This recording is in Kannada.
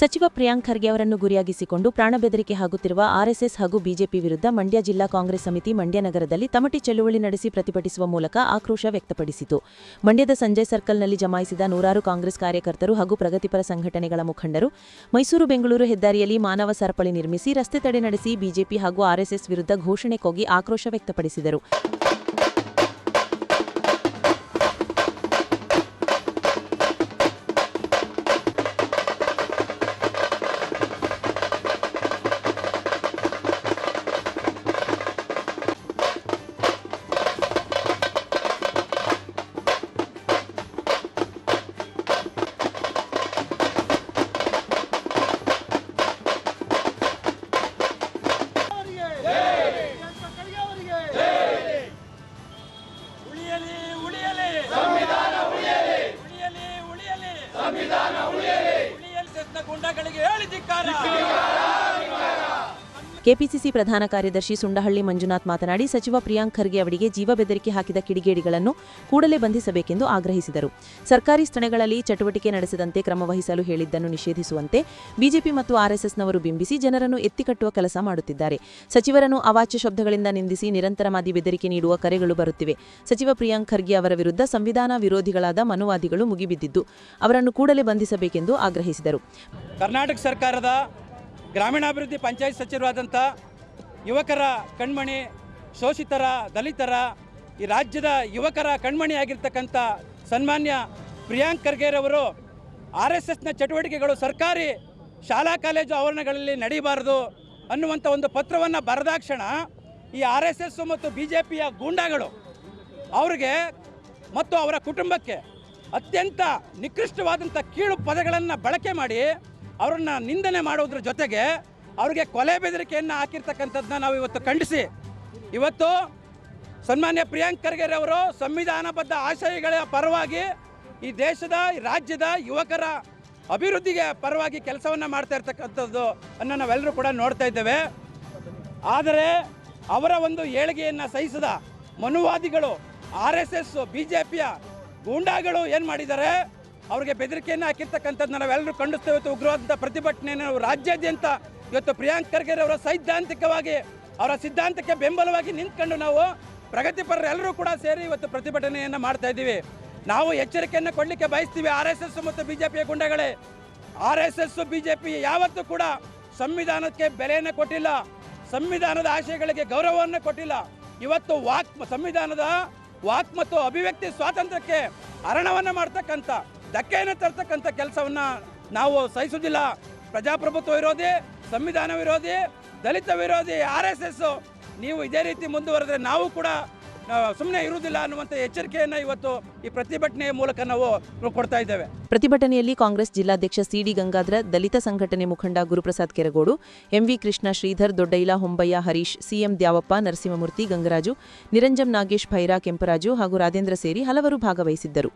ಸಚಿವ ಪ್ರಿಯಾಂಕ್ ಖರ್ಗೆ ಅವರನ್ನು ಗುರಿಯಾಗಿಸಿಕೊಂಡು ಪ್ರಾಣ ಬೆದರಿಕೆ ಹಾಕುತ್ತಿರುವ ಆರ್ಎಸ್ಎಸ್ ಹಾಗೂ ಬಿಜೆಪಿ ವಿರುದ್ಧ ಮಂಡ್ಯ ಜಿಲ್ಲಾ ಕಾಂಗ್ರೆಸ್ ಸಮಿತಿ ಮಂಡ್ಯ ನಗರದಲ್ಲಿ ತಮಟಿ ಚಳುವಳಿ ನಡೆಸಿ ಪ್ರತಿಭಟಿಸುವ ಮೂಲಕ ಆಕ್ರೋಶ ವ್ಯಕ್ತಪಡಿಸಿತು. ಮಂಡ್ಯದ ಸಂಜಯ್ ಸರ್ಕಲ್ನಲ್ಲಿ ಜಮಾಯಿಸಿದ ನೂರಾರು ಕಾಂಗ್ರೆಸ್ ಕಾರ್ಯಕರ್ತರು ಹಾಗೂ ಪ್ರಗತಿಪರ ಸಂಘಟನೆಗಳ ಮುಖಂಡರು ಮೈಸೂರು ಬೆಂಗಳೂರು ಹೆದ್ದಾರಿಯಲ್ಲಿ ಮಾನವ ಸರಪಳಿ ನಿರ್ಮಿಸಿ ರಸ್ತೆ ತಡೆ ನಡೆಸಿ ಬಿಜೆಪಿ ಹಾಗೂ ಆರ್ಎಸ್ಎಸ್ ವಿರುದ್ಧ ಘೋಷಣೆ ಕೂಗಿ ಆಕ್ರೋಶ ವ್ಯಕ್ತಪಡಿಸಿದರು. ಸಂವಿಧಾನ ಉಳಿಯಲಿ. ಉಳಿಯಲಿ ಗುಂಡಗಳಿಗೆ ಹೇಳಿ ಧಿಕ್ಕಾರ ಕೆಪಿಸಿಸಿ ಪ್ರಧಾನ ಕಾರ್ಯದರ್ಶಿ ಸುಂಡಹಳ್ಳಿ ಮಂಜುನಾಥ್ ಮಾತನಾಡಿ, ಸಚಿವ ಪ್ರಿಯಾಂಕ್ ಖರ್ಗೆ ಅವರಿಗೆ ಜೀವ ಬೆದರಿಕೆ ಹಾಕಿದ ಕಿಡಿಗೇಡಿಗಳನ್ನು ಕೂಡಲೇ ಬಂಧಿಸಬೇಕೆಂದು ಆಗ್ರಹಿಸಿದರು. ಸರ್ಕಾರಿ ಸ್ಥಳಗಳಲ್ಲಿ ಚಟುವಟಿಕೆ ನಡೆಸದಂತೆ ಕ್ರಮ ವಹಿಸಲು ಹೇಳಿದ್ದನ್ನು ನಿಷೇಧಿಸುವಂತೆ ಬಿಜೆಪಿ ಮತ್ತು ಆರ್ಎಸ್ಎಸ್ನವರು ಬಿಂಬಿಸಿ ಜನರನ್ನು ಎತ್ತಿಕಟ್ಟುವ ಕೆಲಸ ಮಾಡುತ್ತಿದ್ದಾರೆ. ಸಚಿವರನ್ನು ಅವಾಚ್ಯ ಶಬ್ದಗಳಿಂದ ನಿಂದಿಸಿ ನಿರಂತರವಾಗಿ ಬೆದರಿಕೆ ನೀಡುವ ಕರೆಗಳು ಬರುತ್ತಿವೆ. ಸಚಿವ ಪ್ರಿಯಾಂಕ್ ಖರ್ಗೆ ಅವರ ವಿರುದ್ಧ ಸಂವಿಧಾನ ವಿರೋಧಿಗಳಾದ ಮನುವಾದಿಗಳು ಮುಗಿಬಿದ್ದಿದ್ದು, ಅವರನ್ನು ಕೂಡಲೇ ಬಂಧಿಸಬೇಕೆಂದು ಆಗ್ರಹಿಸಿದರು. ಕರ್ನಾಟಕ ಸರ್ಕಾರದ ಗ್ರಾಮೀಣಾಭಿವೃದ್ಧಿ ಪಂಚಾಯತ್ ಸಚಿವರಾದಂಥ ಯುವಕರ ಕಣ್ಮಣಿ, ಶೋಷಿತರ, ದಲಿತರ, ಈ ರಾಜ್ಯದ ಯುವಕರ ಕಣ್ಮಣಿಯಾಗಿರ್ತಕ್ಕಂಥ ಸನ್ಮಾನ್ಯ ಪ್ರಿಯಾಂಕ್ ಖರ್ಗೆರವರು ಆರ್ ಎಸ್ ಎಸ್ನ ಚಟುವಟಿಕೆಗಳು ಸರ್ಕಾರಿ ಶಾಲಾ ಕಾಲೇಜು ಆವರಣಗಳಲ್ಲಿ ನಡೀಬಾರದು ಅನ್ನುವಂಥ ಒಂದು ಪತ್ರವನ್ನು ಬರೆದಾಕ್ಷಣ ಈ ಆರ್ ಎಸ್ ಎಸ್ ಮತ್ತು ಬಿ ಜೆ ಪಿಯ ಗೂಂಡಾಗಳು ಅವರಿಗೆ ಮತ್ತು ಅವರ ಕುಟುಂಬಕ್ಕೆ ಅತ್ಯಂತ ನಿಕೃಷ್ಟವಾದಂಥ ಕೀಳು ಪದಗಳನ್ನು ಬಳಕೆ ಮಾಡಿ ಅವರನ್ನು ನಿಂದನೆ ಮಾಡೋದ್ರ ಜೊತೆಗೆ ಅವರಿಗೆ ಕೊಲೆ ಬೆದರಿಕೆಯನ್ನು ಹಾಕಿರ್ತಕ್ಕಂಥದ್ದನ್ನ ನಾವು ಇವತ್ತು ಖಂಡಿಸಿ. ಇವತ್ತು ಸನ್ಮಾನ್ಯ ಪ್ರಿಯಾಂಕ್ ಖರ್ಗೆರೆ ಅವರು ಸಂವಿಧಾನಬದ್ಧ ಆಶಯಗಳ ಪರವಾಗಿ ಈ ದೇಶದ, ಈ ರಾಜ್ಯದ ಯುವಕರ ಅಭಿವೃದ್ಧಿಗೆ ಪರವಾಗಿ ಕೆಲಸವನ್ನು ಮಾಡ್ತಾ ಇರ್ತಕ್ಕಂಥದ್ದು ಅನ್ನು ನಾವೆಲ್ಲರೂ ಕೂಡ ನೋಡ್ತಾ ಇದ್ದೇವೆ. ಆದರೆ ಅವರ ಒಂದು ಏಳಿಗೆಯನ್ನು ಸಹಿಸದ ಮನುವಾದಿಗಳು, R S S, B J ಪಿಯ ಗೂಂಡಾಗಳು ಏನು ಮಾಡಿದ್ದಾರೆ? ಅವರಿಗೆ ಬೆದರಿಕೆಯನ್ನು ಹಾಕಿರ್ತಕ್ಕಂಥದ್ದು ನಾವೆಲ್ಲರೂ ಖಂಡಿಸ್ತೇವೆ. ಇವತ್ತು ಉಗ್ರವಾದ ಪ್ರತಿಭಟನೆಯನ್ನು ರಾಜ್ಯಾದ್ಯಂತ ಇವತ್ತು ಪ್ರಿಯಾಂಕ್ ಖರ್ಗೆ ಅವರ ಸೈದ್ಧಾಂತಿಕವಾಗಿ, ಅವರ ಸಿದ್ಧಾಂತಕ್ಕೆ ಬೆಂಬಲವಾಗಿ ನಿಂತ್ಕೊಂಡು ನಾವು ಪ್ರಗತಿಪರರೆಲ್ಲರೂ ಕೂಡ ಸೇರಿ ಇವತ್ತು ಪ್ರತಿಭಟನೆಯನ್ನು ಮಾಡ್ತಾ ಇದ್ದೀವಿ. ನಾವು ಎಚ್ಚರಿಕೆಯನ್ನು ಕೊಡಲಿಕ್ಕೆ ಬಯಸ್ತೀವಿ ಆರ್ ಎಸ್ ಮತ್ತು ಬಿ ಜೆ ಗುಂಡಗಳೇ. ಆರ್ ಎಸ್ ಬಿ ಜೆ ಯಾವತ್ತೂ ಕೂಡ ಸಂವಿಧಾನಕ್ಕೆ ಬೆಲೆಯನ್ನು ಕೊಟ್ಟಿಲ್ಲ. ಸಂವಿಧಾನದ ಆಶಯಗಳಿಗೆ ಗೌರವವನ್ನು ಕೊಟ್ಟಿಲ್ಲ. ಇವತ್ತು ವಾಕ್, ಸಂವಿಧಾನದ ವಾಕ್ ಮತ್ತು ಅಭಿವ್ಯಕ್ತಿ ಸ್ವಾತಂತ್ರ್ಯಕ್ಕೆ ಹರಣವನ್ನು ಮಾಡ್ತಕ್ಕಂಥ ಧಕ್ಕೆಯನ್ನು ತರ್ತಕ್ಕಂಥ ಕೆಲಸವನ್ನು ನಾವು ಸಹಿಸುವುದಿಲ್ಲ. ಪ್ರಜಾಪ್ರಭುತ್ವ ವಿರೋಧಿ, ಸಂವಿಧಾನ ವಿರೋಧಿ, ದಲಿತ ವಿರೋಧಿ, ಆರ್ ಎಸ್ ಎಸ್ ನೀವು ಇದೇ ರೀತಿ ಮುಂದುವರೆದ್ರೆ ನಾವು ಕೂಡ ಸುಮ್ಮನೆ ಇರುವುದಿಲ್ಲ ಅನ್ನುವಂಥ ಎಚ್ಚರಿಕೆಯನ್ನು ಇವತ್ತು ಈ ಪ್ರತಿಭಟನೆಯ ಮೂಲಕ ನಾವು ಕೊಡ್ತಾ ಇದ್ದೇವೆ. ಪ್ರತಿಭಟನೆಯಲ್ಲಿ ಕಾಂಗ್ರೆಸ್ ಜಿಲ್ಲಾಧ್ಯಕ್ಷ ಸಿಡಿ ಗಂಗಾಧರ, ದಲಿತ ಸಂಘಟನೆ ಮುಖಂಡ Guruprasad Keragodu M V Krishna Shridhar, Doddaila Hombaiah Harish C M Dyavappa Narasimhamurthy Gangaraju, Niranjan Nagesh Bhaira, Kemparaju ಹಾಗೂ ರಾಜೇಂದ್ರ ಸೇರಿ ಹಲವರು ಭಾಗವಹಿಸಿದ್ದರು.